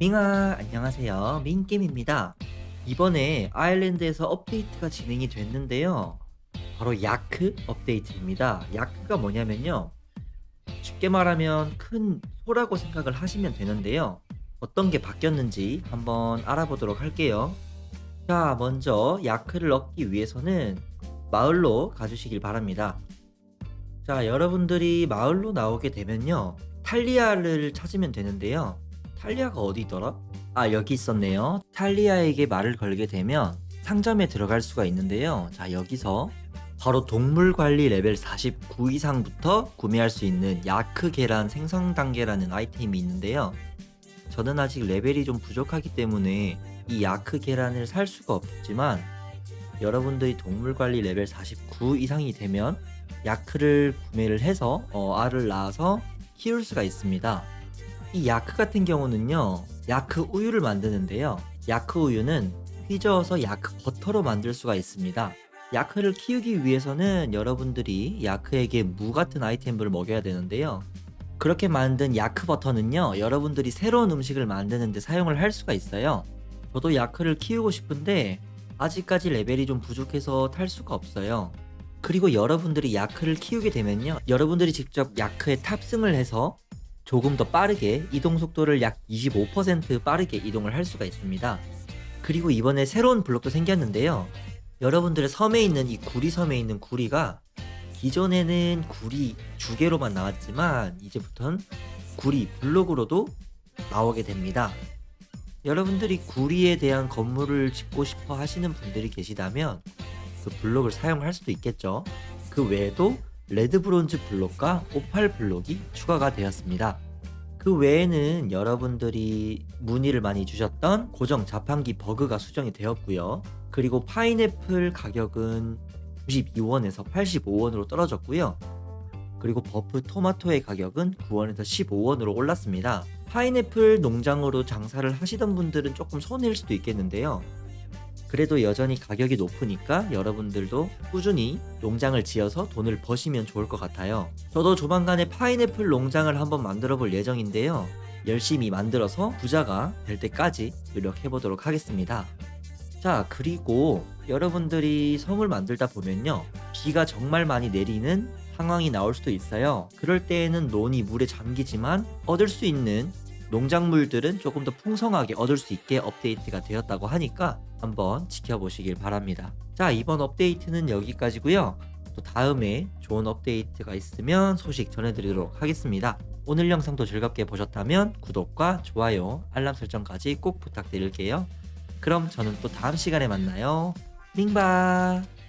밍아 안녕하세요. 민김입니다. 이번에 아일랜드에서 업데이트가 진행이 됐는데요. 바로 야크 업데이트입니다. 야크가 뭐냐면요. 쉽게 말하면 큰 소라고 생각을 하시면 되는데요. 어떤 게 바뀌었는지 한번 알아보도록 할게요. 자 먼저 야크를 얻기 위해서는 마을로 가주시길 바랍니다. 자 여러분들이 마을로 나오게 되면요. 탈리아를 찾으면 되는데요 탈리아가 어디더라? 아 여기 있었네요. 탈리아에게 말을 걸게 되면 상점에 들어갈 수가 있는데요. 자 여기서 바로 동물 관리 레벨 49 이상부터 구매할 수 있는 야크 계란 생성 단계라는 아이템이 있는데요. 저는 아직 레벨이 좀 부족하기 때문에 이 야크 계란을 살 수가 없지만 여러분들이 동물 관리 레벨 49 이상이 되면 야크를 구매를 해서 어, 알을 낳아서 키울 수가 있습니다. 이 야크 같은 경우는요, 야크 우유를 만드는데요. 야크 우유는 휘저어서 야크 버터로 만들 수가 있습니다. 야크를 키우기 위해서는 여러분들이 야크에게 무 같은 아이템을 먹여야 되는데요. 그렇게 만든 야크 버터는요, 여러분들이 새로운 음식을 만드는데 사용을 할 수가 있어요. 저도 야크를 키우고 싶은데, 아직까지 레벨이 좀 부족해서 탈 수가 없어요. 그리고 여러분들이 야크를 키우게 되면요, 여러분들이 직접 야크에 탑승을 해서 조금 더 빠르게 이동 속도를 약 25% 빠르게 이동을 할 수가 있습니다. 그리고 이번에 새로운 블록도 생겼는데요. 여러분들의 섬에 있는 이 구리 섬에 있는 구리가 기존에는 구리 주개로만 나왔지만 이제부턴 구리 블록으로도 나오게 됩니다. 여러분들이 구리에 대한 건물을 짓고 싶어 하시는 분들이 계시다면 그 블록을 사용할 수도 있겠죠. 그 외에도 레드 브론즈 블록과 오팔 블록이 추가가 되었습니다. 그 외에는 여러분들이 문의를 많이 주셨던 고정 자판기 버그가 수정이 되었고요. 그리고 파인애플 가격은 92원에서 85원으로 떨어졌고요. 그리고 버프 토마토의 가격은 9원에서 15원으로 올랐습니다. 파인애플 농장으로 장사를 하시던 분들은 조금 손해일 수도 있겠는데요. 그래도 여전히 가격이 높으니까 여러분들도 꾸준히 농장을 지어서 돈을 버시면 좋을 것 같아요. 저도 조만간에 파인애플 농장을 한번 만들어 볼 예정인데요. 열심히 만들어서 부자가 될 때까지 노력해 보도록 하겠습니다. 자, 그리고 여러분들이 섬을 만들다 보면요. 비가 정말 많이 내리는 상황이 나올 수도 있어요. 그럴 때에는 논이 물에 잠기지만 얻을 수 있는 농작물들은 조금 더 풍성하게 얻을 수 있게 업데이트가 되었다고 하니까 한번 지켜보시길 바랍니다. 자, 이번 업데이트는 여기까지고요. 또 다음에 좋은 업데이트가 있으면 소식 전해드리도록 하겠습니다. 오늘 영상도 즐겁게 보셨다면 구독과 좋아요, 알람 설정까지 꼭 부탁드릴게요. 그럼 저는 또 다음 시간에 만나요. 밍바!